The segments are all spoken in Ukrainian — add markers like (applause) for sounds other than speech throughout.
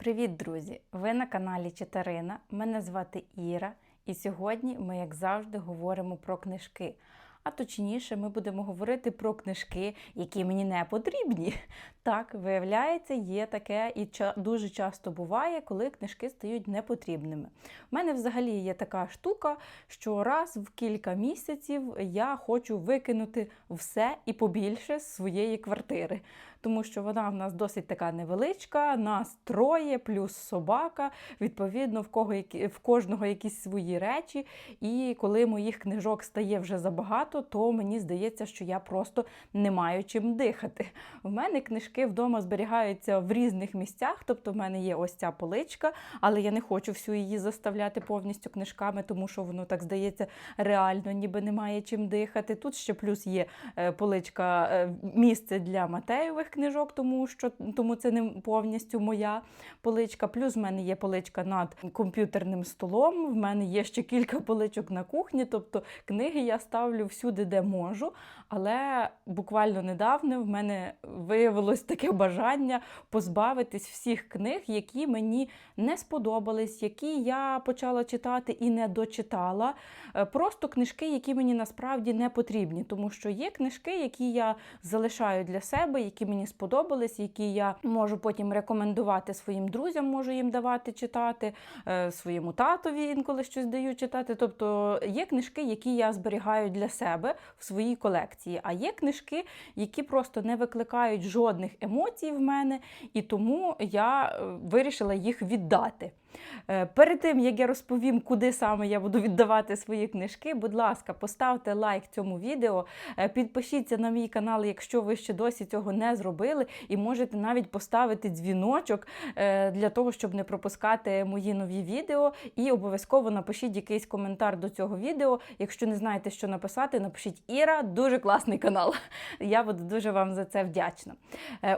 Привіт, друзі! Ви на каналі Читарина. Мене звати Іра, і сьогодні ми, як завжди, говоримо про книжки. А точніше, ми будемо говорити про книжки, які мені не потрібні. (laughs) Так, виявляється, є таке і дуже часто буває, коли книжки стають непотрібними. У мене взагалі є така штука, що раз в кілька місяців я хочу викинути все і побільше з своєї квартири. Тому що вона в нас досить така невеличка, нас троє, плюс собака. Відповідно, в, кого, в кожного якісь свої речі. І коли моїх книжок стає вже забагато, то мені здається, що я просто не маю чим дихати. В мене книжки вдома зберігаються в різних місцях. Тобто, в мене є ось ця поличка, але я не хочу всю її заставляти повністю книжками, тому що воно так здається реально, ніби немає чим дихати. Тут ще плюс є е, поличка е, місце для Матеєвих книжок, тому що тому це не повністю моя поличка. Плюс в мене є поличка над комп'ютерним столом. В мене є ще кілька поличок на кухні. Тобто книги я ставлю всюди, де можу. Але буквально недавно в мене виявилось таке бажання позбавитись всіх книг, які мені не сподобались, які я почала читати і не дочитала. Е, Просто книжки, які мені насправді не потрібні, тому що є книжки, які я залишаю для себе, які мені сподобались, які я можу потім рекомендувати своїм друзям, можу їм давати читати, е, своєму татові інколи щось даю читати. Тобто є книжки, які я зберігаю для себе в своїй колекції, а є книжки, які просто не викликають жодних емоцій в мене, і тому я е, вирішила їх віддати. Е, Перед тим як я розповім, куди саме я буду віддавати свої книжки, будь ласка, поставте лайк цьому відео, е, підпишіться на мій канал, якщо ви ще досі цього не зробили, і можете навіть поставити дзвіночок е, для того, щоб не пропускати мої нові відео. І обов'язково напишіть якийсь коментар до цього відео. Якщо не знаєте, що написати, напишіть Іра, дуже класний канал. Я буду дуже вам за це вдячна.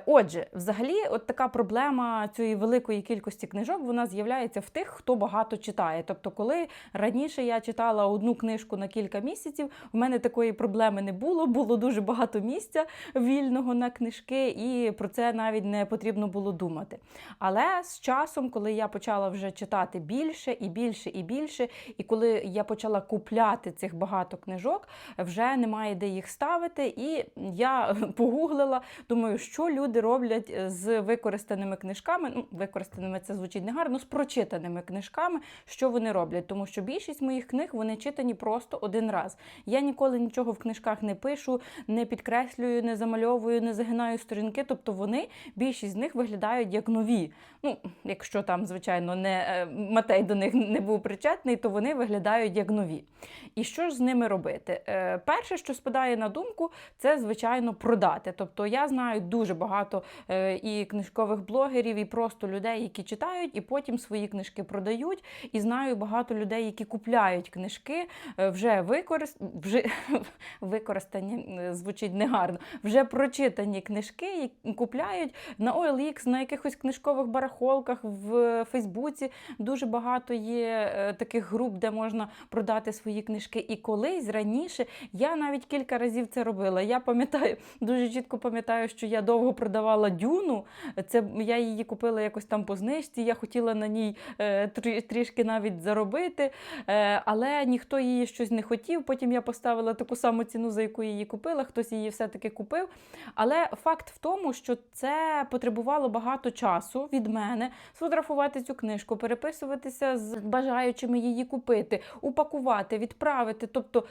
Отже, взагалі, от така проблема цієї великої кількості книжок вона з'являється в тих, хто багато читає. Тобто, коли раніше я читала одну книжку на кілька місяців, в мене такої проблеми не було. Було дуже багато місця вільного на книжки, і про це навіть не потрібно було думати. Але з часом, коли я почала вже читати більше і більше і більше, і коли я почала купляти цих багато книжок, вже немає де їх ставити. І я (laughs) погуглила, думаю, що люди роблять з використаними книжками. Ну, використаними це звучить негарно, з книжками, що вони роблять. Тому що більшість моїх книг вони читані просто один раз. Я ніколи нічого в книжках не пишу, не підкреслюю, не замальовую, не загинаю сторінки. Тобто вони, більшість з них виглядають як нові. Ну, якщо там, звичайно, не е, Матей до них не був причетний, то вони виглядають як нові. І що ж з ними робити? Е, Перше, що спадає на думку, це звичайно продати. Тобто я знаю дуже багато е, і книжкових блогерів, і просто людей, які читають, і потім свої книжки продають. І знаю багато людей, які купляють книжки, е, вже використ... вже (laughs) використані звучить негарно, вже прочитані книжки, купляють на OLX, на якихось книжкових барахолках в Фейсбуці. Дуже багато є е, таких груп, де можна продати свої книжки. І колись раніше я навіть кілька разів це робила. Я пам'ятаю, дуже чітко пам'ятаю, що я довго продавала дюну. Це я її купила якось там по знижці. Я хотіла на ній е, трішки навіть заробити, е, але ніхто її щось не хотів. Потім я поставила таку саму ціну, за яку її купила. Хтось її все-таки купив. Але факт в тому, що це потребувало багато часу від мене сфотографувати цю книжку, переписуватися з бажаючими її купити, упакувати, відправити. Тобто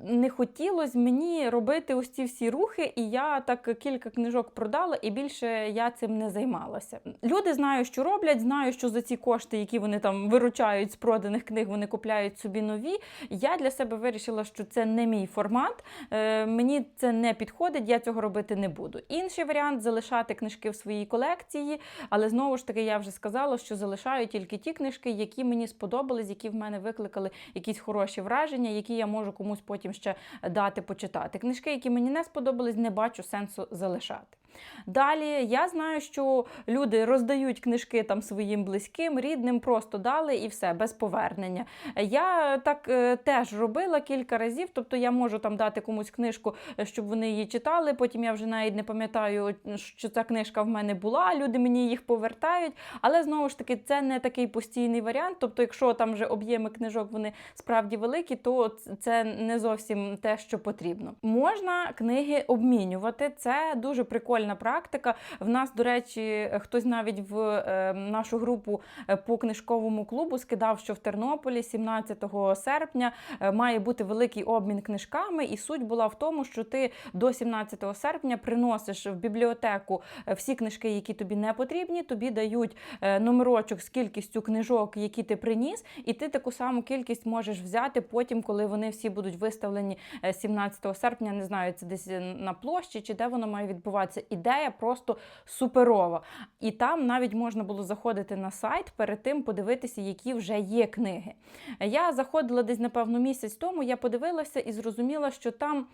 не хотілося мені робити ось ці всі рухи, і я так кілька книжок продала, і більше я цим не займалася. Люди знають, що роблять, знають, що за ці кошти, які вони там виручають з проданих книг, вони купляють собі нові. Я для себе вирішила, що це не мій формат. Е, мені це не підходить, я цього робити не буду. Інший варіант залишати книжки в своїй колекції, але знову ж таки я вже сказала, що залишаю тільки ті книжки, які мені сподобались, які в мене викликали якісь хороші враження, які я можу комусь потім ще дати почитати. Книжки, які мені не сподобались, не бачу сенсу залишати. Далі я знаю, що люди роздають книжки там своїм близьким, рідним, просто дали і все, без повернення. Я так е, теж робила кілька разів, тобто я можу там дати комусь книжку, е, щоб вони її читали. Потім я вже навіть не пам'ятаю, що ця книжка в мене була. Люди мені їх повертають. Але знову ж таки, це не такий постійний варіант. Тобто, якщо там вже об'єми книжок вони справді великі, то це не зовсім те, що потрібно. Можна книги обмінювати. Це дуже прикольна практика. В нас, до речі, хтось навіть в е, нашу групу е, по книжковому клубу скидав, що в Тернополі 17 серпня е, має бути великий обмін книжками, і суть була в тому, що ти до 17 серпня приносиш в бібліотеку е, всі книжки, які тобі не потрібні. Тобі дають е, номерочок з кількістю книжок, які ти приніс, і ти таку саму кількість можеш взяти потім, коли вони всі будуть виставлені е, 17 серпня. Не знаю, це десь е, на площі чи де воно має відбуватися. Ідея просто суперова. І там навіть можна було заходити на сайт перед тим, подивитися, які вже є книги. Я заходила десь, напевно, місяць тому. Я подивилася і зрозуміла, що там.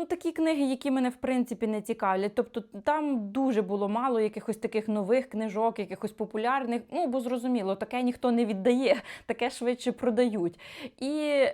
Ну, такі книги, які мене в принципі не цікавлять. Тобто там дуже було мало якихось таких нових книжок, якихось популярних. Ну, бо зрозуміло, таке ніхто не віддає, таке швидше продають. І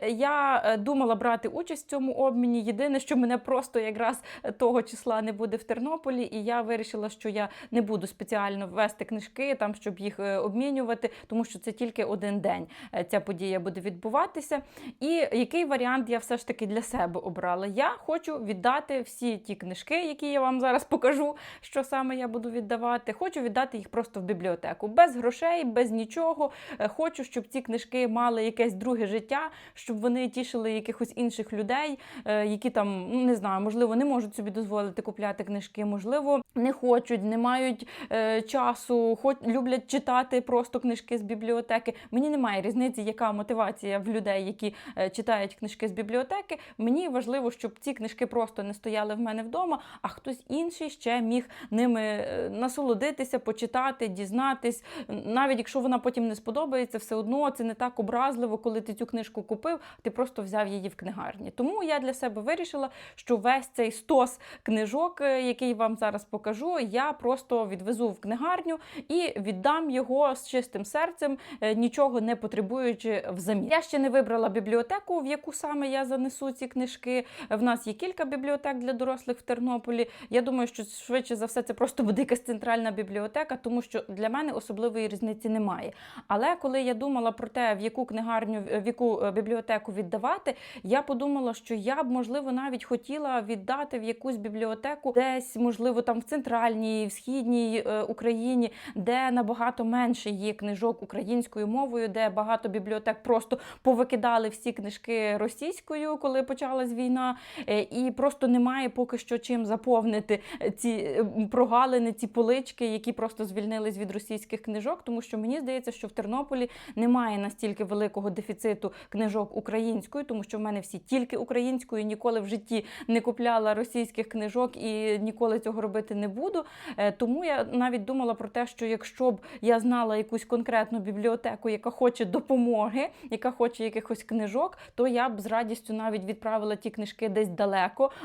я е, думала брати участь в цьому обміні. Єдине, що мене просто якраз того числа не буде в Тернополі, і я вирішила, що я не буду спеціально вести книжки, там щоб їх е, обмінювати, тому що це тільки один день е, ця подія буде відбуватися. І який варіант я все ж таки для себе обрала? Я хочу віддати всі ті книжки, які я вам зараз покажу, що саме я буду віддавати. Хочу віддати їх просто в бібліотеку, без грошей, без нічого. Е, Хочу, щоб ці книжки мали якесь друге життя, щоб вони тішили якихось інших людей, е, які там ну не знаю, можливо, не можуть собі дозволити купляти книжки, можливо, не хочуть, не мають е, часу, хоч люблять читати просто книжки з бібліотеки. Мені немає різниці, яка мотивація в людей, які читають книжки з бібліотеки. Мені важливо, щоб ці книжки просто не стояли в мене вдома, а хтось інший ще міг ними е, насолодитися, почитати, дізнатись. Навіть якщо вона потім не сподобається, все одно це не так образливо, коли ти цю книжку купив, ти просто взяв її в книгарні. Тому я для себе вирішила, що весь цей стос книжок, е, який вам зараз покажу, я просто відвезу в книгарню і віддам його з чистим серцем, е, нічого не потребуючи взамін. Я ще не вибрала бібліотеку, в яку саме я занесу ці книжки. В нас є кілька бібліотек для дорослих в Тернополі. Я думаю, що швидше за все це просто буде якась центральна бібліотека, тому що для мене особливої різниці немає. Але коли я думала про те, в яку книгарню, в яку е, бібліотеку віддавати, я подумала, що я б можливо навіть хотіла віддати в якусь бібліотеку, десь можливо там в центральній, в східній е, Україні, де набагато менше є книжок українською мовою, де багато бібліотек просто повикидали всі книжки російською, коли почалась війна, е, і просто немає поки що чим заповнити ці е, прогалини, ці полички, які просто звільнились від російських книжок, тому що мені здається, що в Тернополі немає настільки великого дефіциту книжок українською, тому що в мене всі тільки українською, ніколи в житті не купляла російських книжок і ніколи цього робити не буду. Е, Тому я навіть думала про те, що якщо б я знала якусь конкретну бібліотеку, яка хоче допомоги, яка хоче якихось книжок, то я б з радістю навіть відправила ті книжки десь далеко,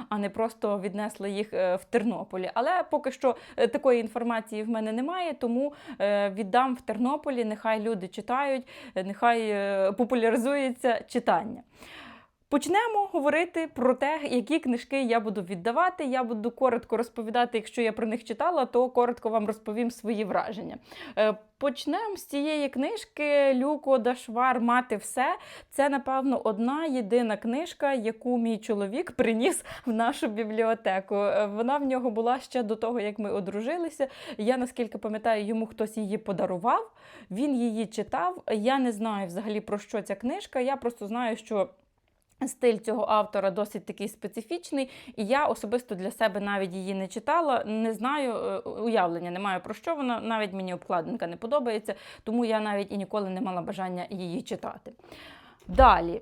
а не просто віднесли їх е, в Тернополі. Але поки що е, такої інформації в мене немає, тому е, віддам в Тернополі. Нехай люди читають, нехай популяризується читання. Почнемо говорити про те, які книжки я буду віддавати. Я буду коротко розповідати, якщо я про них читала, то коротко вам розповім свої враження. Е, Почнемо з цієї книжки Люко Дашвар Мати все. Це, напевно, одна єдина книжка, яку мій чоловік приніс в нашу бібліотеку. Е, Вона в нього була ще до того, як ми одружилися. Я наскільки пам'ятаю, йому хтось її подарував. Він її читав. Я не знаю взагалі про що ця книжка. Я просто знаю, що. Стиль цього автора досить такий специфічний, і я особисто для себе навіть її не читала. Не знаю, е, уявлення не маю про що вона. Навіть мені обкладинка не подобається, тому я навіть і ніколи не мала бажання її читати. Далі.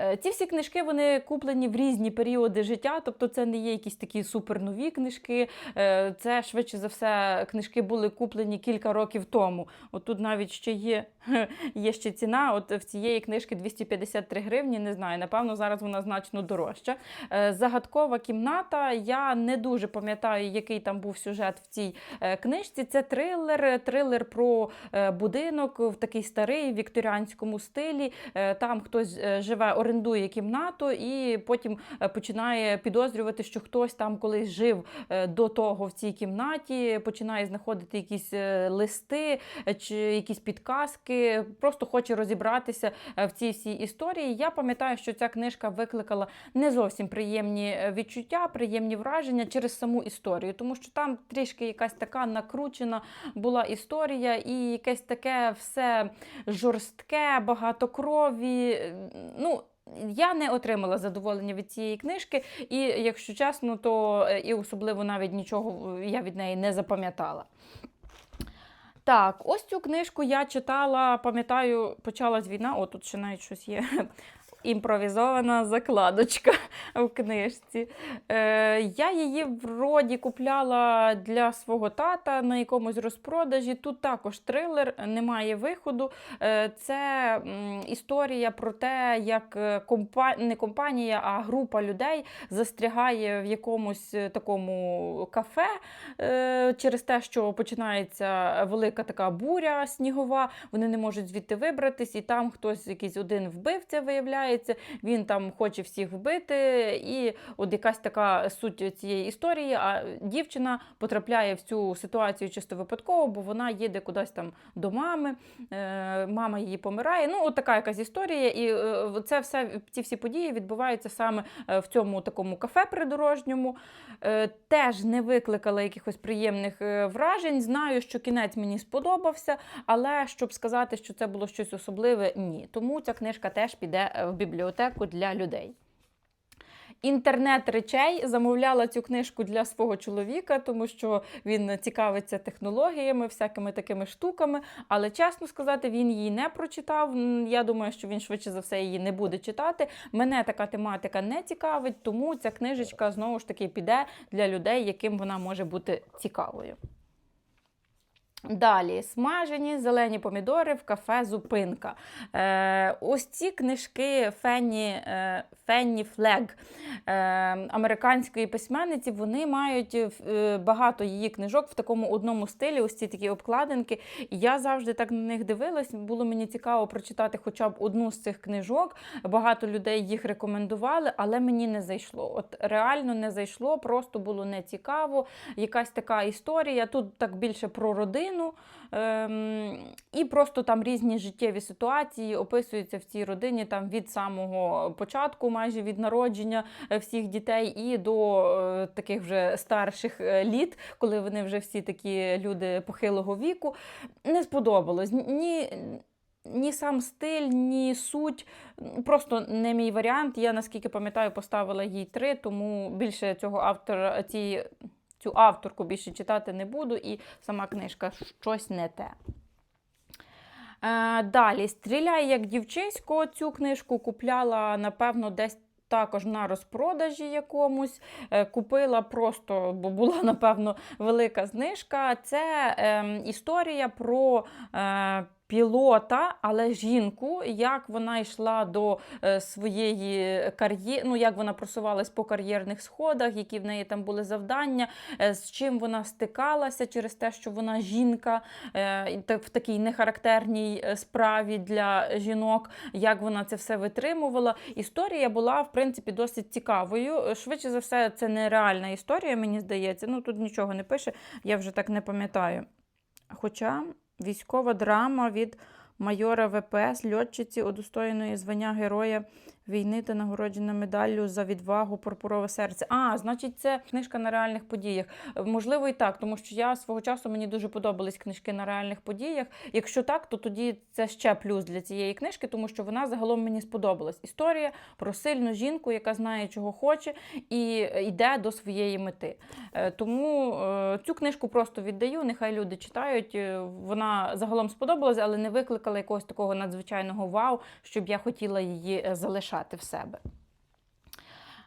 Е, Ці всі книжки вони куплені в різні періоди життя, тобто це не є якісь такі супернові книжки. Е, Це швидше за все книжки були куплені кілька років тому. От тут навіть ще є, (laughs) є ще ціна. От в цієї книжки 253 гривні. Не знаю, напевно, зараз вона значно дорожча. Е, Загадкова кімната. Я не дуже пам'ятаю, який там був сюжет в цій книжці. Це трилер, трилер про будинок в такий старий вікторіанському стилі. Там хтось живе, орендує кімнату і потім е, починає підозрювати, що хтось там колись жив е, до того в цій кімнаті, починає знаходити якісь е, листи чи якісь підказки, просто хоче розібратися в цій всій історії. Я пам'ятаю, що ця книжка викликала не зовсім приємні відчуття, приємні враження через саму історію, тому що там трішки якась така накручена була історія, і якесь таке все жорстке, багато крові. Ну, я не отримала задоволення від цієї книжки, і якщо чесно, то е, і особливо навіть нічого я від неї не запам'ятала. Так, ось цю книжку я читала, пам'ятаю, почалась війна. О, тут ще навіть щось є. Імпровізована закладочка (laughs) в книжці. Е, я її вроді купляла для свого тата на якомусь розпродажі. Тут також трилер, немає виходу. Е, це історія про те, як е, компа... не компанія, а група людей застрягає в якомусь е, такому кафе е, через те, що починається велика така буря снігова. Вони не можуть звідти вибратись, і там хтось, якийсь один вбивця виявляється. Він там хоче всіх вбити, і от якась така суть цієї історії. А дівчина потрапляє в цю ситуацію чисто випадково, бо вона їде кудись там до мами. Е, мама її помирає. Ну, от така якась історія. І е, це все ці всі події відбуваються саме е, в цьому такому кафе придорожньому. Теж не викликала якихось приємних вражень. Знаю, що кінець мені сподобався, але щоб сказати, що це було щось особливе, ні. Тому ця книжка теж піде в бібліотеку для людей. Інтернет речей замовляла цю книжку для свого чоловіка, тому що він цікавиться технологіями, всякими такими штуками. Але чесно сказати, він її не прочитав. Я думаю, що він швидше за все її не буде читати. Мене така тематика не цікавить, тому ця книжечка знову ж таки піде для людей, яким вона може бути цікавою. Далі смажені зелені помідори в кафе Зупинка. Е, ось ці книжки Фенні, е, Фенні Флег е, американської письменниці. Вони мають е, багато її книжок в такому одному стилі. Ось ці такі обкладинки. Я завжди так на них дивилась. Було мені цікаво прочитати хоча б одну з цих книжок. Багато людей їх рекомендували, але мені не зайшло. От реально не зайшло, просто було не цікаво. Якась така історія. Тут так більше про родину. Ем, і просто там різні життєві ситуації описуються в цій родині там від самого початку, майже від народження е, всіх дітей, і до е, таких вже старших е, літ, коли вони вже всі такі люди похилого віку. Не сподобалось. Ні, ні сам стиль, ні суть. Просто не мій варіант. Я наскільки пам'ятаю, поставила їй три, тому більше цього автора цієї. Цю авторку більше читати не буду, і сама книжка щось не те. Е, далі стріляй як дівчисько. Цю книжку купляла, напевно, десь. Також на розпродажі якомусь Е, купила просто, бо була, напевно, велика знижка. Це е, історія про е, пілота, але жінку, як вона йшла до е, своєї кар'єри, ну як вона просувалась по кар'єрних сходах, які в неї там були завдання, е, з чим вона стикалася через те, що вона жінка е, в такій нехарактерній справі для жінок, як вона це все витримувала. Історія була, в принципі, досить цікавою. Швидше за все, це нереальна історія, мені здається. Ну тут нічого не пише, я вже так не пам'ятаю. Хоча військова драма від майора ВПС, льотчиці, удостоєної звання Героя війни та нагороджена медаллю за відвагу Пурпурове серце. А, значить, це книжка на реальних подіях. Е, Можливо, і так, тому що я свого часу мені дуже подобались книжки на реальних подіях. Якщо так, то тоді це ще плюс для цієї книжки, тому що вона загалом мені сподобалась. Історія про сильну жінку, яка знає, чого хоче, і йде до своєї мети. Е, Тому е, цю книжку просто віддаю. Нехай люди читають. Е, Вона загалом сподобалась, але не викликала якогось такого надзвичайного вау, щоб я хотіла її е, залишати в себе.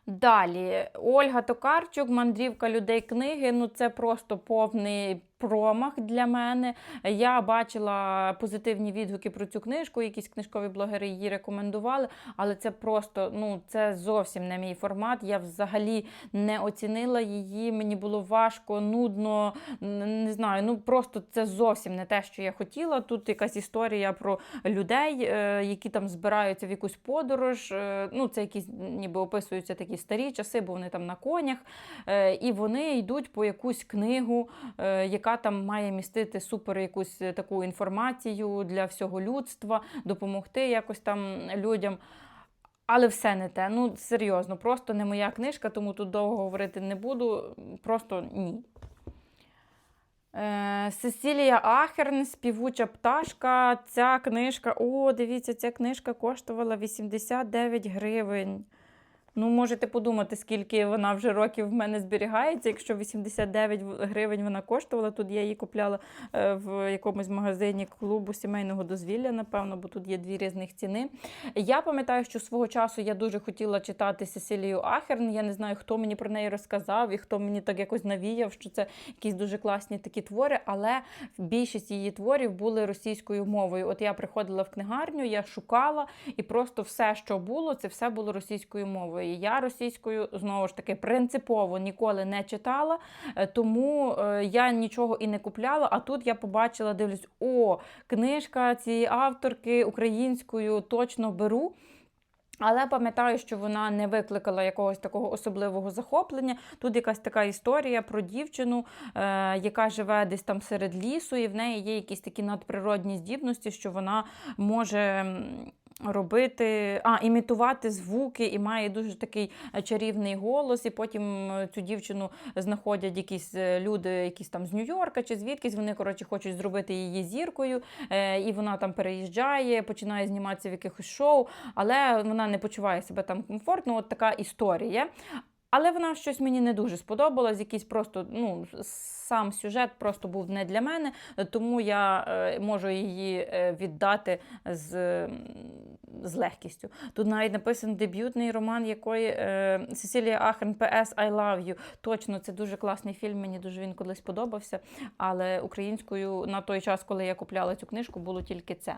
Далі Ольга Токарчук, мандрівка людей книги. Ну це просто повний промах для мене. Я бачила позитивні відгуки про цю книжку. Якісь книжкові блогери її рекомендували, але це просто ну це зовсім не мій формат. Я взагалі не оцінила її. Мені було важко, нудно. Не знаю. Ну просто це зовсім не те, що я хотіла. Тут якась історія про людей, е, які там збираються в якусь подорож. Е, Ну, це якісь ніби описуються такі старі часи, бо вони там на конях, Е, і вони йдуть по якусь книгу, е, яка там має містити супер якусь е, таку інформацію для всього людства, допомогти якось там людям. Але все не те. Ну, серйозно, просто не моя книжка, тому тут довго говорити не буду. Просто ні. Е, Сесілія Ахерн, співуча пташка. Ця книжка. О, дивіться, ця книжка коштувала 89 гривень. Ну, можете подумати, скільки вона вже років в мене зберігається. Якщо 89 гривень вона коштувала, тут я її купляла е, в якомусь магазині клубу сімейного дозвілля, напевно, бо тут є дві різних ціни. Я пам'ятаю, що свого часу я дуже хотіла читати Сесілію Ахерн. Я не знаю, хто мені про неї розказав і хто мені так якось навіяв, що це якісь дуже класні такі твори, але більшість її творів були російською мовою. От я приходила в книгарню, я шукала, і просто все, що було, це все було російською мовою. Я російською знову ж таки принципово ніколи не читала, е, тому е, я нічого і не купляла. А тут я побачила, дивлюсь, о, книжка цієї авторки українською точно беру. Але пам'ятаю, що вона не викликала якогось такого особливого захоплення. Тут якась така історія про дівчину, е, яка живе десь там серед лісу, і в неї є якісь такі надприродні здібності, що вона може. Робити, а, імітувати звуки і має дуже такий е, чарівний голос. І потім е, цю дівчину знаходять якісь е, люди, якісь там з Нью-Йорка чи звідкись. Вони коротше хочуть зробити її зіркою, і вона там переїжджає, починає зніматися в якихось шоу, але вона не почуває себе там комфортно. От така історія. Але вона щось мені не дуже сподобалась. Якийсь просто ну сам сюжет просто був не для мене, тому я е, можу її е, віддати з, з легкістю. Тут навіть написаний дебютний роман, якої е, Сесілія Ахен П.С. I love you. Точно, це дуже класний фільм. Мені дуже він колись подобався. Але українською на той час, коли я купляла цю книжку, було тільки це.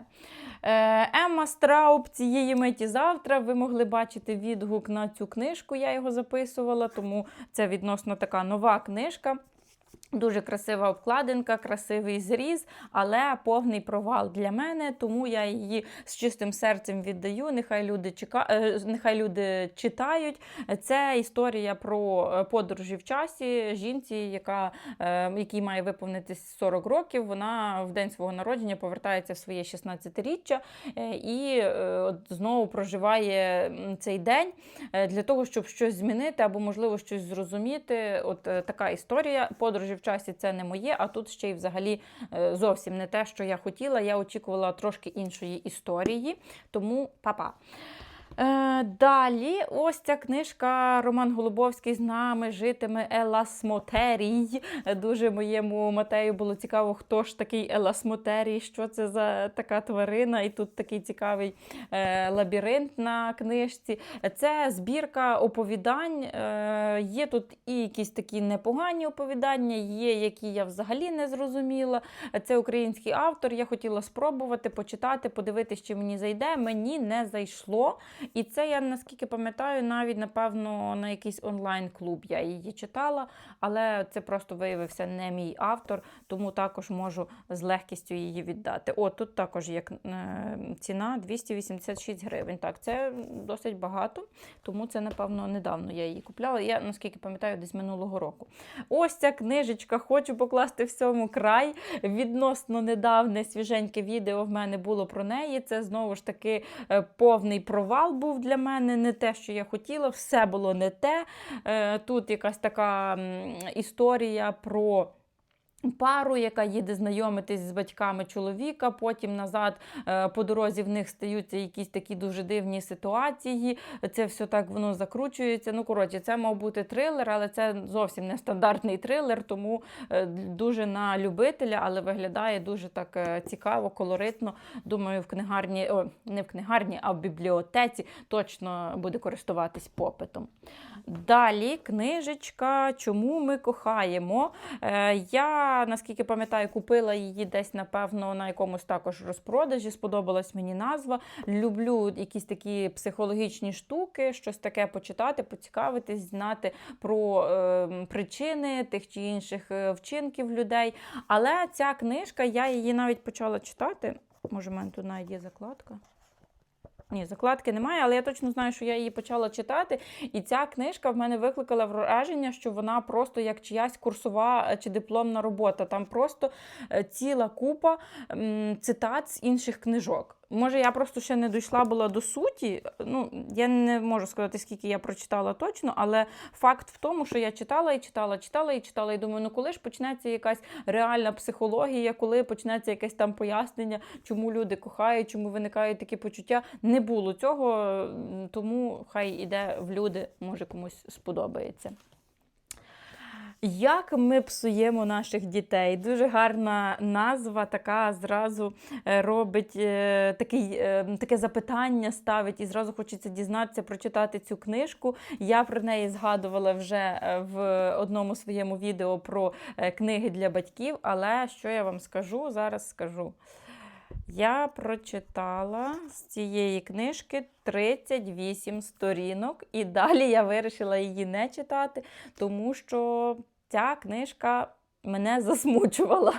Емма Страуб цієї миті завтра. Ви могли бачити відгук на цю книжку. Я його записувала, тому це відносно така нова книжка. Дуже красива обкладинка, красивий зріз, але повний провал для мене, тому я її з чистим серцем віддаю. Нехай люди чека... е, нехай люди читають. Це історія про е, подорожі в часі жінці, яка е, якій має виповнитись 40 років. Вона в день свого народження повертається в своє 16-річчя е, і знову проживає цей день для того, щоб щось змінити або, можливо, щось зрозуміти. От така історія. Подорожі в часі це не моє, а тут ще й взагалі е, зовсім не те, що я хотіла. Я очікувала трошки іншої історії, тому па-па. Е, далі, ось ця книжка Роман Голубовський з нами житиме Еласмотерій. Дуже моєму Матею було цікаво, хто ж такий Еласмотерій, що це за така тварина, і тут такий цікавий е, лабіринт на книжці. Це збірка оповідань. Е, є тут і якісь такі непогані оповідання, є які я взагалі не зрозуміла. Це український автор. Я хотіла спробувати почитати, подивитися, чи мені зайде. Мені не зайшло. І це я наскільки пам'ятаю, навіть напевно на якийсь онлайн-клуб я її читала, але це просто виявився не мій автор, тому також можу з легкістю її віддати. О, тут також є е, ціна 286 гривень. Так, це досить багато, тому це, напевно, недавно я її купляла. Я, наскільки пам'ятаю, десь минулого року. Ось ця книжечка, хочу покласти всьому край. Відносно недавне свіженьке відео в мене було про неї. Це знову ж таки е, повний провал був для мене, не те, що я хотіла, все було не те. Е, Тут якась така історія про. Пару, яка їде знайомитись з батьками чоловіка, потім назад е, по дорозі в них стаються якісь такі дуже дивні ситуації. Це все так воно закручується. Ну, коротше, це мав бути трилер, але це зовсім не стандартний трилер, тому е, дуже на любителя, але виглядає дуже так е, цікаво, колоритно. Думаю, в книгарні, о, не в книгарні, а в бібліотеці точно буде користуватись попитом. Далі книжечка Чому ми кохаємо. Е, Наскільки пам'ятаю, купила її десь, напевно, на якомусь також розпродажі. Сподобалась мені назва. Люблю якісь такі психологічні штуки, щось таке почитати, поцікавитись, знати про е, причини тих чи інших е, вчинків людей. Але ця книжка, я її навіть почала читати. Може, в мене тут навіть є закладка. Ні, закладки немає, але я точно знаю, що я її почала читати, і ця книжка в мене викликала враження, що вона просто як чиясь курсова е, чи дипломна робота. Там просто е, ціла купа цитат з інших книжок. Може, я просто ще не дійшла була до суті. Ну, я не можу сказати, скільки я прочитала точно, але факт в тому, що я читала і читала, читала і читала, і думаю, ну коли ж почнеться якась реальна психологія, коли почнеться якесь там пояснення, чому люди кохають, чому виникають такі почуття. Не було цього, тому хай іде в люди, може комусь сподобається. Як ми псуємо наших дітей? Дуже гарна назва, така зразу е, робить е, такий, е, таке запитання, ставить, і зразу хочеться дізнатися, прочитати цю книжку. Я про неї згадувала вже в одному своєму відео про книги для батьків. Але що я вам скажу? Зараз скажу. Я прочитала з цієї книжки 38 сторінок, і далі я вирішила її не читати, тому що ця книжка мене (laughs) засмучувала.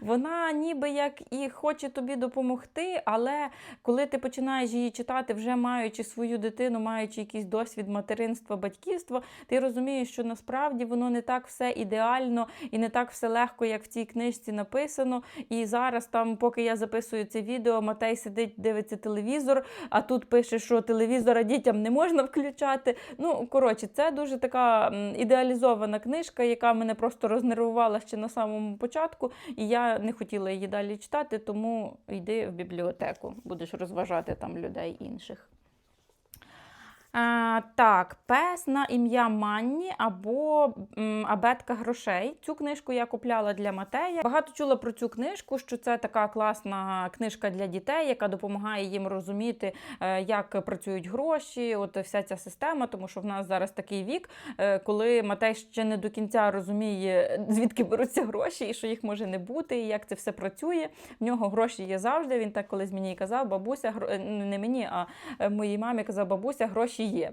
Вона ніби як і хоче тобі допомогти, але коли ти починаєш її читати, вже маючи свою дитину, маючи якийсь досвід материнства, батьківства, ти розумієш, що насправді воно не так все ідеально і не так все легко, як в цій книжці написано. І зараз, там, поки я записую це відео, Матей сидить, дивиться телевізор, а тут пише, що телевізора дітям не можна включати. Ну, коротше, це дуже така ідеалізована книжка, яка мене просто рознервувала ще на самому початку, і я не хотіла її далі читати, тому йди в бібліотеку, будеш розважати там людей інших. Так, пес на ім'я Манні або Абетка грошей. Цю книжку я купляла для Матея. Багато чула про цю книжку, що це така класна книжка для дітей, яка допомагає їм розуміти, е, як працюють гроші, от вся ця система, тому що в нас зараз такий вік, е, коли Матей ще не до кінця розуміє, звідки беруться гроші, і що їх може не бути, і як це все працює. В нього гроші є завжди. Він так колись мені казав, бабуся, е, не мені, а моїй мамі казав, бабуся, гроші є.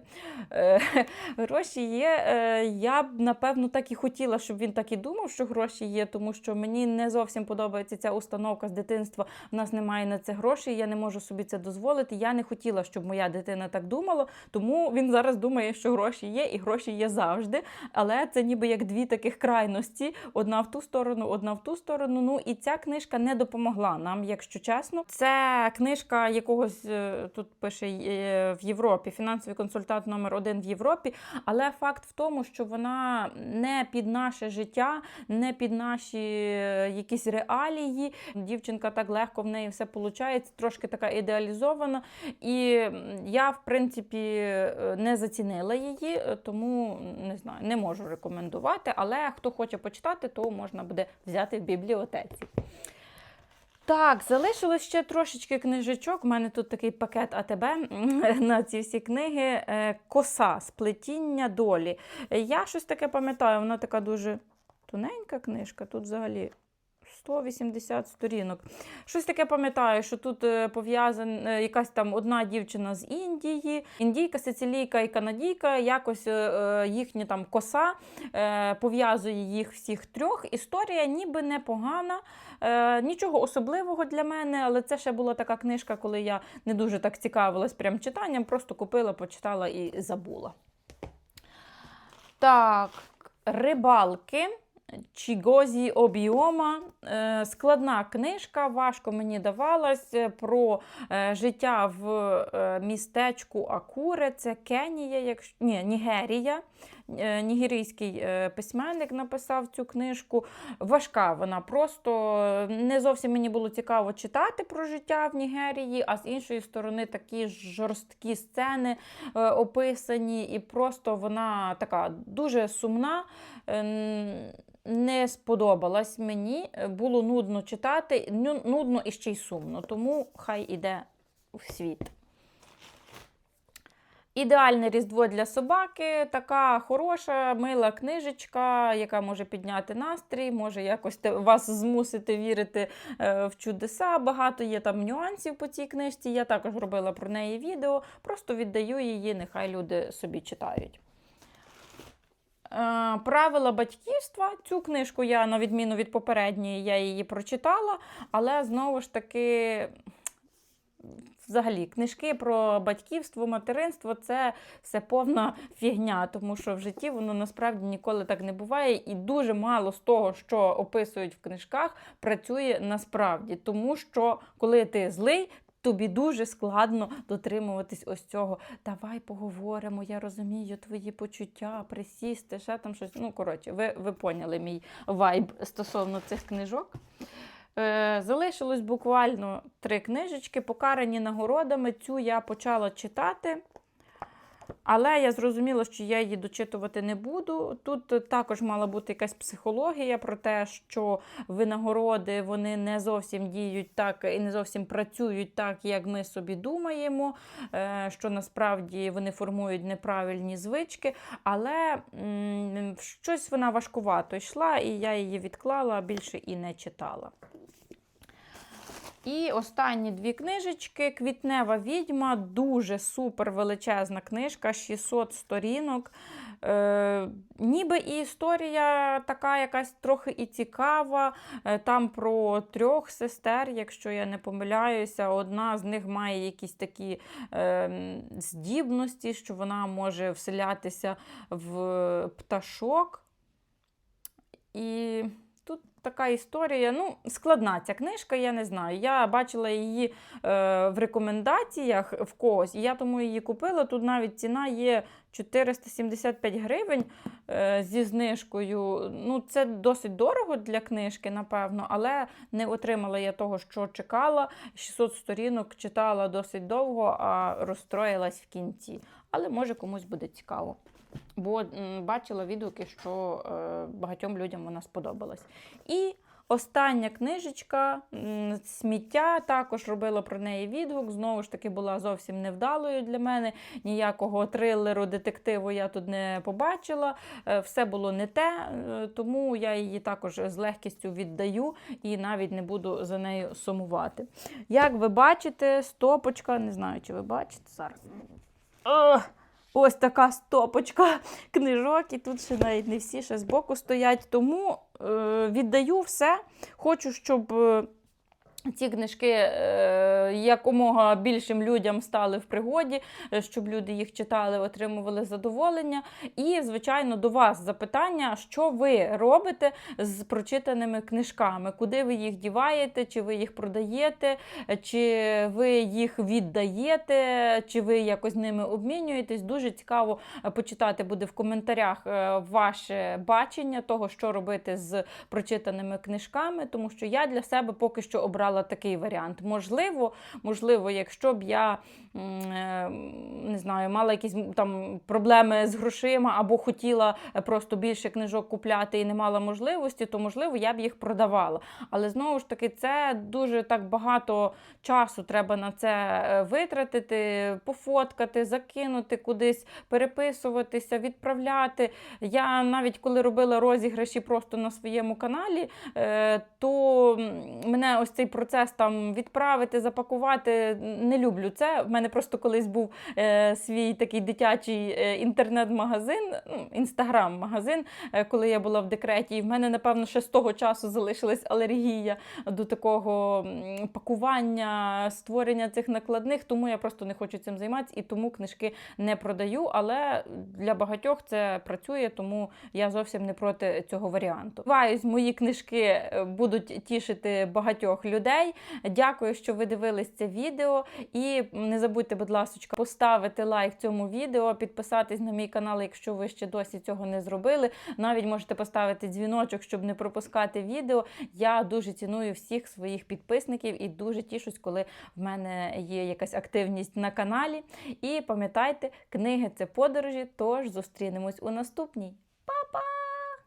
Е, (laughs) Гроші є. Е, Я б напевно так і хотіла, щоб він так і думав, що гроші є, тому що мені не зовсім подобається ця установка з дитинства. В нас немає на це грошей, я не можу собі це дозволити. Я не хотіла, щоб моя дитина так думала, тому він зараз думає, що гроші є, і гроші є завжди. Але це ніби як дві таких крайності: одна в ту сторону, одна в ту сторону. Ну і ця книжка не допомогла нам, якщо чесно. Це книжка якогось е, тут пише в Європі, фінансовий консультант номер один в Європі. Але факт в тому, що вона не під наше життя, не під наші е, якісь реалії. Дівчинка так легко в неї все виходить, трошки така ідеалізована. І я, в принципі, е, не зацінила її, е, тому не знаю, не можу рекомендувати. Але хто хоче почитати, то можна буде взяти в бібліотеці. Так, залишилось ще трошечки книжечок. У мене тут такий пакет АТБ (laughs) на ці всі книги. Е, Коса, сплетіння долі. Я щось таке пам'ятаю, вона така дуже тоненька книжка. Тут взагалі 180 сторінок. Щось таке пам'ятаю, що тут е, пов'язана якась там одна дівчина з Індії, індійка, сицилійка і канадійка, якось е, е, їхня там коса е, пов'язує їх всіх трьох. Історія ніби непогана, е, нічого особливого для мене, але це ще була така книжка, коли я не дуже так цікавилась прям читанням, просто купила, почитала і забула. Так, рибалки. Чігозі Обіома. Е, Складна книжка, важко мені давалась е, про е, життя в містечку Акуре. Це Кенія, якщо ні, Нігерія. Е, нігерійський е, письменник написав цю книжку. Важка вона просто не зовсім мені було цікаво читати про життя в Нігерії, а з іншої сторони такі жорсткі сцени е, описані, і просто вона така дуже сумна. Е, Не сподобалась мені, е, було нудно читати, нудно і ще й сумно, тому хай іде в світ. Ідеальне різдво для собаки, така хороша, мила книжечка, яка може підняти настрій, може якось вас змусити вірити е, в чудеса. Багато є там нюансів по цій книжці. Я також робила про неї відео, просто віддаю її, нехай люди собі читають. Е, Правила батьківства. Цю книжку я, на відміну від попередньої, я її прочитала, але знову ж таки. Взагалі, книжки про батьківство, материнство це все повна фігня, тому що в житті воно насправді ніколи так не буває, і дуже мало з того, що описують в книжках, працює насправді. Тому що коли ти злий, тобі дуже складно дотримуватись ось цього. Давай поговоримо, я розумію твої почуття, присісти, ще там щось. Ну, коротше, ви, ви поняли мій вайб стосовно цих книжок. Е, Залишилось буквально три книжечки, покарані нагородами. Цю я почала читати. Але я зрозуміла, що я її дочитувати не буду. Тут також мала бути якась психологія про те, що винагороди вони не зовсім діють так і не зовсім працюють так, як ми собі думаємо, е, що насправді вони формують неправильні звички. Але щось вона важкувато йшла, і я її відклала, більше і не читала. І останні дві книжечки. Квітнева відьма, дуже супер величезна книжка, 600 сторінок. Е, ніби і історія така якась трохи і цікава. Е, там про трьох сестер, якщо я не помиляюся, одна з них має якісь такі е, здібності, що вона може вселятися в пташок. І така історія. Ну, складна ця книжка, я не знаю. Я бачила її е, в рекомендаціях в когось, і я тому її купила. Тут навіть ціна є 475 гривень е, зі знижкою. Ну, це досить дорого для книжки, напевно, але не отримала я того, що чекала. 600 сторінок читала досить довго, а розстроїлась в кінці. Але може комусь буде цікаво. Бо бачила відгуки, що е, багатьом людям вона сподобалась. І остання книжечка сміття. Також робила про неї відгук. Знову ж таки, була зовсім невдалою для мене. Ніякого трилеру, детективу я тут не побачила. Е, Все було не те, е, тому я її також з легкістю віддаю і навіть не буду за нею сумувати. Як ви бачите, стопочка, не знаю, чи ви бачите зараз. Ох! Ось така стопочка (laughs) книжок, і тут ще навіть не всі ще збоку стоять. Тому е, віддаю все. Хочу, щоб е, ці книжки е, якомога більшим людям стали в пригоді, е, щоб люди їх читали, отримували задоволення. І, звичайно, до вас запитання, що ви робите з прочитаними книжками, куди ви їх діваєте, чи ви їх продаєте, чи ви їх віддаєте, чи ви якось ними обмінюєтесь. Дуже цікаво е, почитати буде в коментарях ваше бачення того, що робити з прочитаними книжками, тому що я для себе поки що обрала такий варіант. Можливо, можливо, якщо б я не знаю, мала якісь там проблеми з грошима або хотіла е, просто більше книжок купляти і не мала можливості, то можливо я б їх продавала. Але знову ж таки, це дуже так багато часу треба на це е, витратити, пофоткати, закинути кудись, переписуватися, відправляти. Я навіть коли робила розіграші просто на своєму каналі, е, то мене ось цей процес там відправити, запакувати не люблю це. Мене просто колись був е, свій такий дитячий е, інтернет-магазин, ну, інстаграм-магазин, е, коли я була в декреті. І в мене, напевно, ще з того часу залишилась алергія до такого пакування, створення цих накладних, тому я просто не хочу цим займатися і тому книжки не продаю. Але для багатьох це працює, тому я зовсім не проти цього варіанту. Сподіваюсь, мої книжки е, будуть тішити багатьох людей. Дякую, що ви дивились. це відео. І не забудьте, будь ласка, поставити лайк цьому відео, підписатись на мій канал, якщо ви ще досі цього не зробили. Навіть можете поставити дзвіночок, щоб не пропускати відео. Я дуже ціную всіх своїх підписників і дуже тішусь, коли в мене є якась активність на каналі. І пам'ятайте, книги це подорожі, тож зустрінемось у наступній.